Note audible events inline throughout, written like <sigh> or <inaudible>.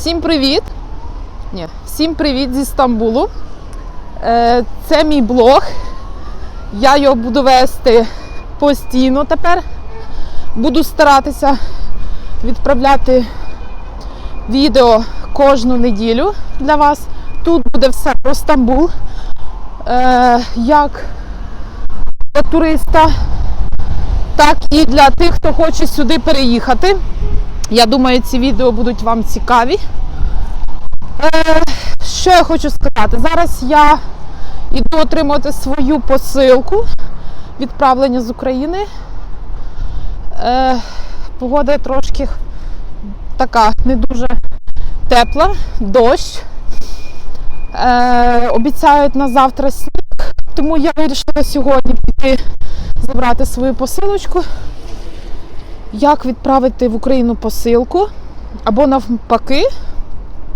Всім привіт! Ні, всім привіт зі Стамбулу. Е, Це мій блог. Я його буду вести постійно тепер. Буду старатися відправляти відео кожну неділю для вас. Тут буде все про Стамбул. Е, Як для туриста, так і для тих, хто хоче сюди переїхати. Я думаю, ці відео будуть вам цікаві. Е, що я хочу сказати? Зараз я йду отримувати свою посилку відправлення з України. Е, погода трошки така не дуже тепла, дощ. Е, обіцяють на завтра сніг, тому я вирішила сьогодні піти забрати свою посилочку. Як відправити в Україну посилку або навпаки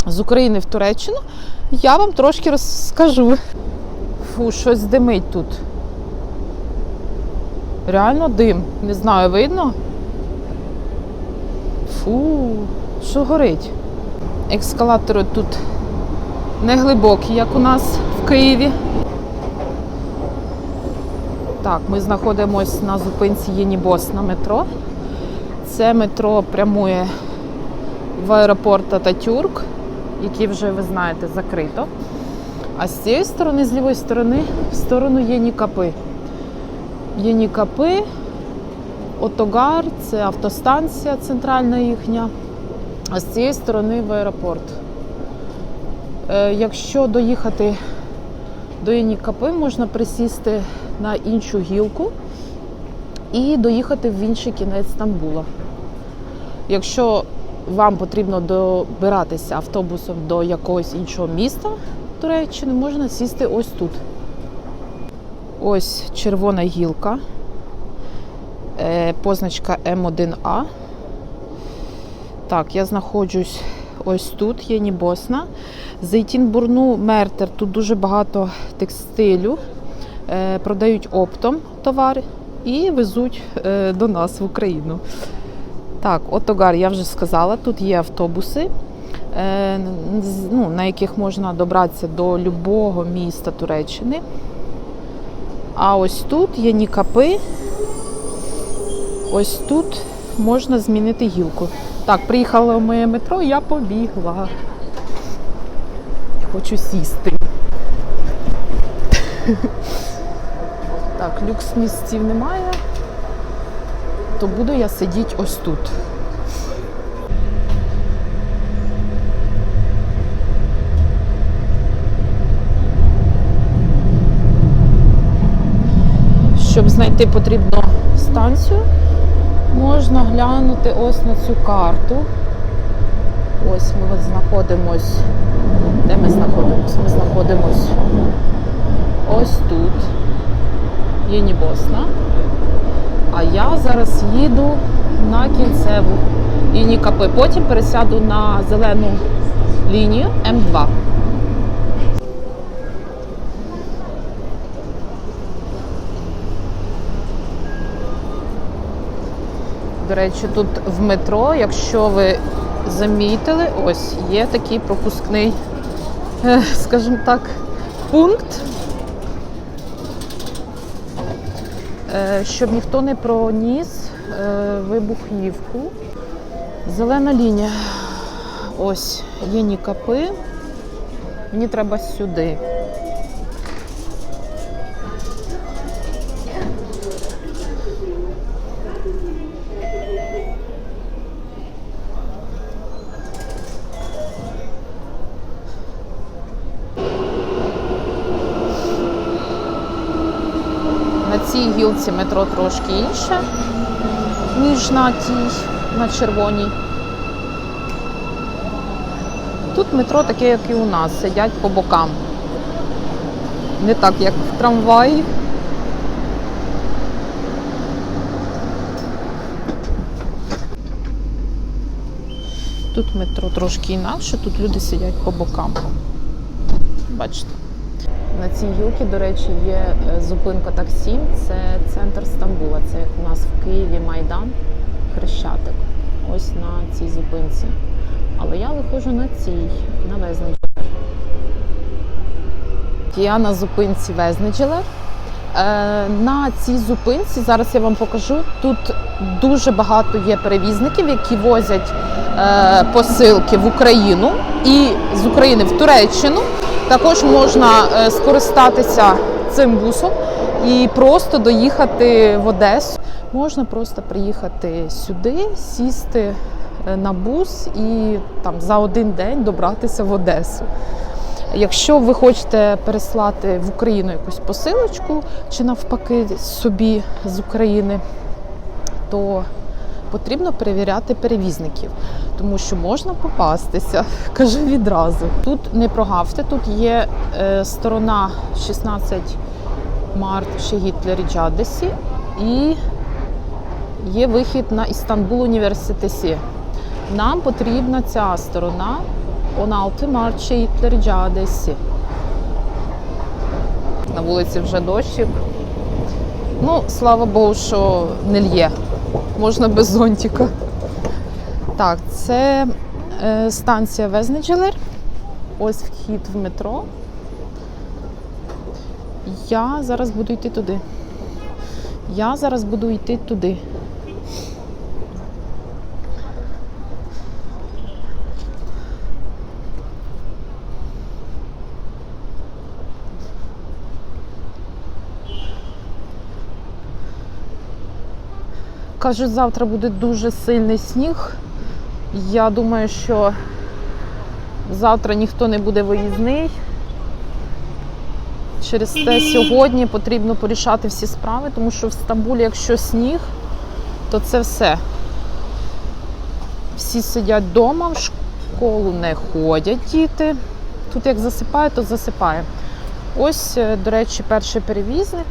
з України в Туреччину, я вам трошки розкажу. Фу, щось димить тут. Реально дим. Не знаю, видно? Фу, що горить? Ескалатори тут не глибокі, як у нас в Києві. Так, ми знаходимося на зупинці Єнібос на метро. Це метро прямує в аеропорт Ататюрк, який вже, ви знаєте, закрито. А з цієї сторони, з лівої сторони, в сторону Єнікапи. Єнікапи, Отогар, це автостанція центральна їхня. А з цієї сторони в аеропорт. Е, якщо доїхати до Єнікапи, можна присісти на іншу гілку і доїхати в інший кінець Стамбула. Якщо вам потрібно добиратися автобусом до якогось іншого міста Туреччини, можна сісти ось тут. Ось червона гілка, е, позначка М1А. Так, я знаходжусь ось тут, є Нібосна. Зейтінбурну Мертер. Тут дуже багато текстилю. Е, Продають оптом товари і везуть е, до нас в Україну. Так, Отогар, я вже сказала, тут є автобуси, е, ну, на яких можна добратися до любого міста Туреччини. А ось тут є Нікапи. Ось тут можна змінити гілку. Так, приїхало моє метро, я побігла. Хочу сісти. <laughs> Так, люкс місців немає, то буду я сидіти ось тут. Щоб знайти потрібну станцію, можна глянути ось на цю карту. Ось ми от знаходимось. Де ми знаходимось? Ми знаходимось ось тут. Єнібосна. А я зараз їду на кінцеву Єнікапи. Потім пересяду на зелену лінію М2. До речі, тут в метро, якщо ви замітили, ось є такий пропускний, е, скажімо так, пункт. Е, щоб ніхто не проніс е, вибухівку. Зелена лінія. Ось є нікапи. Мені треба сюди. На цій гілці метро трошки інше, ніж на тій, на червоній. Тут метро таке, як і у нас, сидять по бокам. Не так, як в трамваї. Тут метро трошки інакше, тут люди сидять по бокам. Бачите? На цій гілці, до речі, є е, зупинка таксі. Це центр Стамбула. Це як у нас в Києві Майдан, Хрещатик. Ось на цій зупинці. Але я виходжу на цій, на Везничелер. Я на зупинці Везничелер. Е, На цій зупинці зараз я вам покажу. Тут дуже багато є перевізників, які возять е, посилки в Україну і з України в Туреччину. Також можна е, скористатися цим бусом і просто доїхати в Одесу. Можна просто приїхати сюди, сісти е, на бус і там за один день добратися в Одесу. Якщо ви хочете переслати в Україну якусь посилочку чи навпаки собі з України, то потрібно перевіряти перевізників, тому що можна попастися, <laughs> кажу відразу. Тут не прогавте, тут є е, сторона 16 март Шегітлері Джадесі і є вихід на Істанбул університеті. Нам потрібна ця сторона 16 Mart Şehitleri Caddesi. На вулиці вже дощик. Ну, слава Богу, що не лє. Можна без зонтика. Так, це е, станція Везнеджелер. Ось вхід в метро. Я зараз буду йти туди. Я зараз буду йти туди. Кажуть, завтра буде дуже сильний сніг. Я думаю, що завтра ніхто не буде виїзний. Через те сьогодні потрібно порішати всі справи, тому що в Стамбулі, якщо сніг, то це все. Всі сидять вдома, в школу не ходять діти. Тут як засипає, то засипає. Ось, е, до речі, перший перевізник.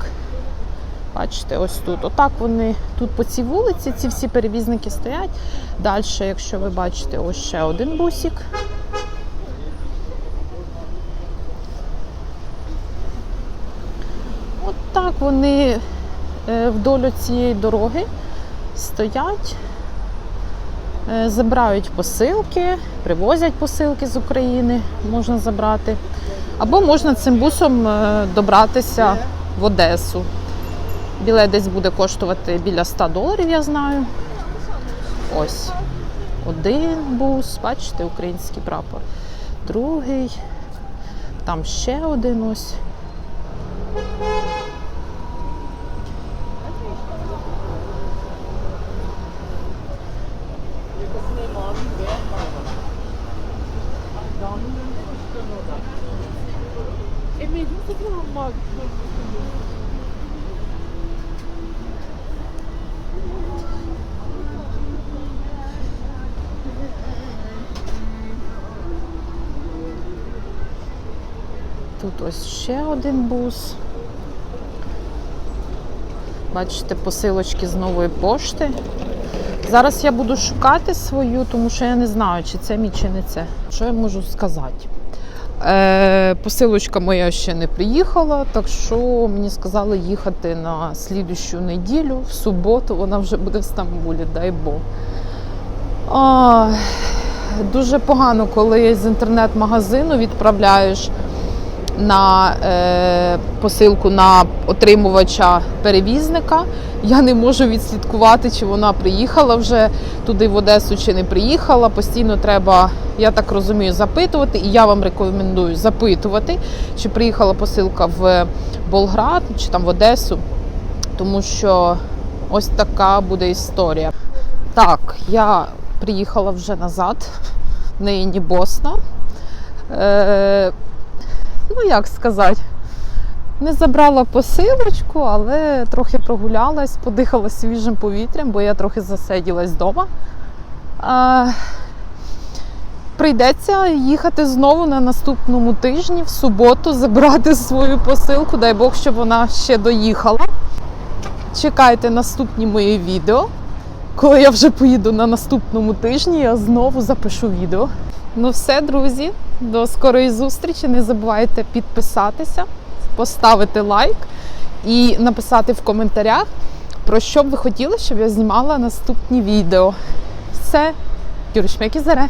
Бачите, ось тут. Отак вони тут по цій вулиці, ці всі перевізники стоять. Далі, якщо ви бачите, ось ще один бусик. От так вони е, вдоль цієї дороги стоять, е, забирають посилки, привозять посилки з України, можна забрати. Або можна цим бусом е, добратися в Одесу. Білет десь буде коштувати біля 100 доларів, я знаю. Ось. Один бус, бачите, український прапор. Другий. Там ще один ось. Ось ще один бус. Бачите, посилочки з нової пошти. Зараз я буду шукати свою, тому що я не знаю, чи це мій, чи не це. Що я можу сказати? Е, посилочка моя ще не приїхала, так що мені сказали їхати на слідущу неділю, в суботу вона вже буде в Стамбулі, дай Бог. А, дуже погано, коли з інтернет-магазину відправляєш на е, посилку на отримувача перевізника. Я не можу відслідкувати, чи вона приїхала вже туди в Одесу, чи не приїхала. Постійно треба, я так розумію, запитувати. І я вам рекомендую запитувати, чи приїхала посилка в Болград, чи там в Одесу, тому що ось така буде історія. Так, я приїхала вже назад, нині Босна. Е, ну як сказати, не забрала посилочку, але трохи прогулялась, подихала свіжим повітрям, бо я трохи засиділась вдома. А, прийдеться їхати знову на наступному тижні, в суботу, забрати свою посилку. Дай Бог, щоб вона ще доїхала. Чекайте наступні мої відео. Коли я вже поїду на наступному тижні, я знову запишу відео. Ну все, друзі, до скорої зустрічі. Не забувайте підписатися, поставити лайк і написати в коментарях, про що б ви хотіли, щоб я знімала наступні відео. Все, Юрич, üzere.